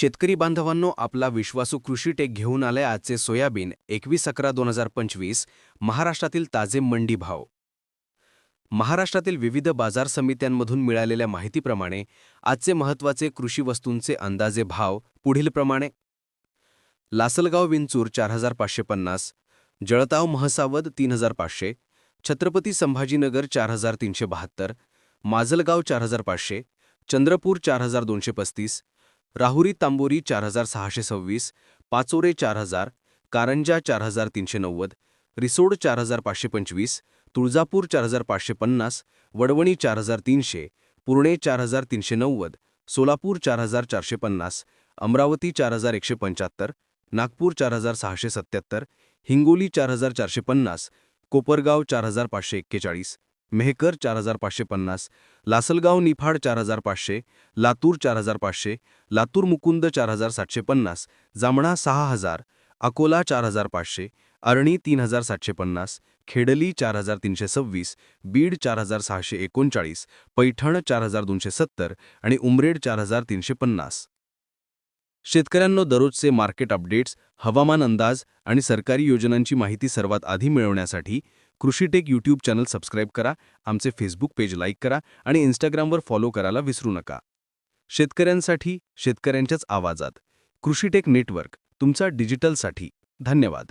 शेतकरी बांधवांनो आपला विश्वासू कृषी टेक घेऊन आले आजचे सोयाबीन एकवीस अकरा दोन हजार पंचवीस महाराष्ट्रातील ताजे मंडी भाव. महाराष्ट्रातील विविध बाजार समित्यांमधून मिळालेल्या माहितीप्रमाणे आजचे महत्त्वाचे कृषी वस्तूंचे अंदाजे भाव पुढीलप्रमाणे लासलगाव विंचूर चार हजार पाचशे पन्नास जळताव महसावद तीन हजार पाचशे छत्रपती संभाजीनगर चार हजार तीनशे बहात्तर माजलगाव चार हजार पाचशे चंद्रपूर चार हजार दोनशे पस्तीस राहुरी तांबोरी चार हजार सहाशे सव्वीस पाचोरे चार हजार कारंजा चार हजार तीनशे नव्वद रिसोड चार हजार पाचशे पंचवीस तुळजापूर चार हजार पाचशे पन्नास वडवणी चार हजार तीनशे पुणे चार हजार तीनशे नव्वद सोलापूर चार हजार चारशे पन्नास अमरावती चार हजार एकशे पंच्याहत्तर नागपूर चार हजार सहाशे सत्त्याहत्तर हिंगोली चार हजार चारशे पन्नास कोपरगाव चार हजार पाचशे एक्केचाळीस मेहकर चार हजार पाचशे पन्नास लासलगाव निफाड चार हजार पाचशे लातूर चार हजार पाचशे लातूर मुकुंद चार हजार सातशे पन्नास जामणा सहा हजार अकोला चार हजार पाचशे अरणी तीन हजार सातशे पन्नास खेडली चार हजार तीनशे सव्वीस बीड चार हजार सहाशे एकोणचाळीस पैठण चार हजार दोनशे सत्तर आणि उमरेड चार हजार तीनशे पन्नास शेतकऱ्यांनो दररोजचे मार्केट अपडेट्स हवामान अंदाज आणि सरकारी योजनांची माहिती सर्वात आधी मिळवण्यासाठी कृषीटेक यूट्यूब चॅनल सबस्क्राईब करा आमचे फेसबुक पेज लाईक करा आणि इंस्टाग्रामवर फॉलो करायला विसरू नका. शेतकऱ्यांसाठी शेतकऱ्यांच्याच आवाजात कृषीटेक नेटवर्क तुमचा डिजिटलसाठी. धन्यवाद.